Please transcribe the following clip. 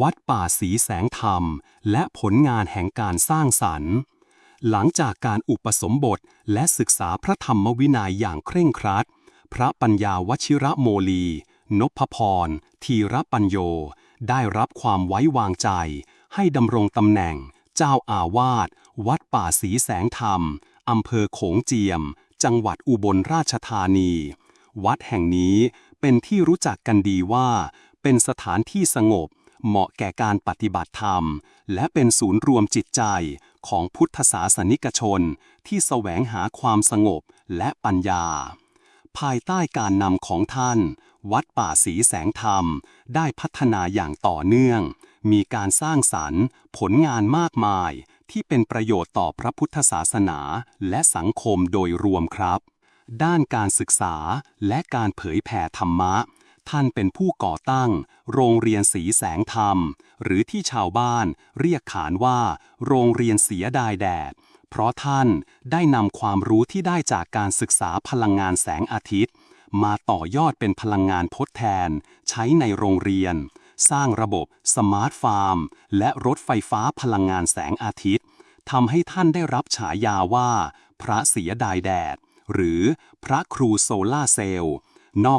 วัดป่าสีแสงธรรม และผลงานแห่งการสร้างสรรค์ หลังจากการอุปสมบทและศึกษาพระธรรมวินัยอย่างเคร่งครัด พระปัญญาวชิระโมลี นพพร ทีระปัญโย ได้รับความไว้วางใจ ให้ดำรงตำแหน่ง เจ้าอาวาส วัดป่าสีแสงธรรม อำเภอโขงเจียม จังหวัดอุบลราชธานี วัดแห่งนี้เป็นที่รู้จักกันดีว่า เป็นสถานที่สงบ เหมาะแก่การปฏิบัติธรรม และเป็นศูนย์รวมจิตใจของพุทธศาสนิกชน ที่แสวงหาความสงบและปัญญา ภายใต้การนำของท่าน วัดป่าสีแสงธรรม ได้พัฒนาอย่างต่อเนื่อง มีการสร้างสรรค์ ผลงานมากมาย ที่เป็นประโยชน์ต่อพระพุทธศาสนาและสังคมโดยรวมครับ ด้านการศึกษาและการเผยแผ่ธรรมะ ท่านเป็นผู้ก่อตั้ง โรงเรียนสีแสงธรรม หรือที่ชาวบ้านเรียกขานว่า โรงเรียนเสียดายแดด เพราะท่านได้นำความรู้ที่ได้จากการศึกษาพลังงานแสงอาทิตย์ มาต่อยอดเป็นพลังงานทดแทน ใช้ในโรงเรียน สร้างระบบสมาร์ทฟาร์ม และรถไฟฟ้าพลังงานแสงอาทิตย์ทำให้ท่านได้รับฉายาว่า พระเสียดายแดด หรือพระครูโซล่าร์เซลล์ นอก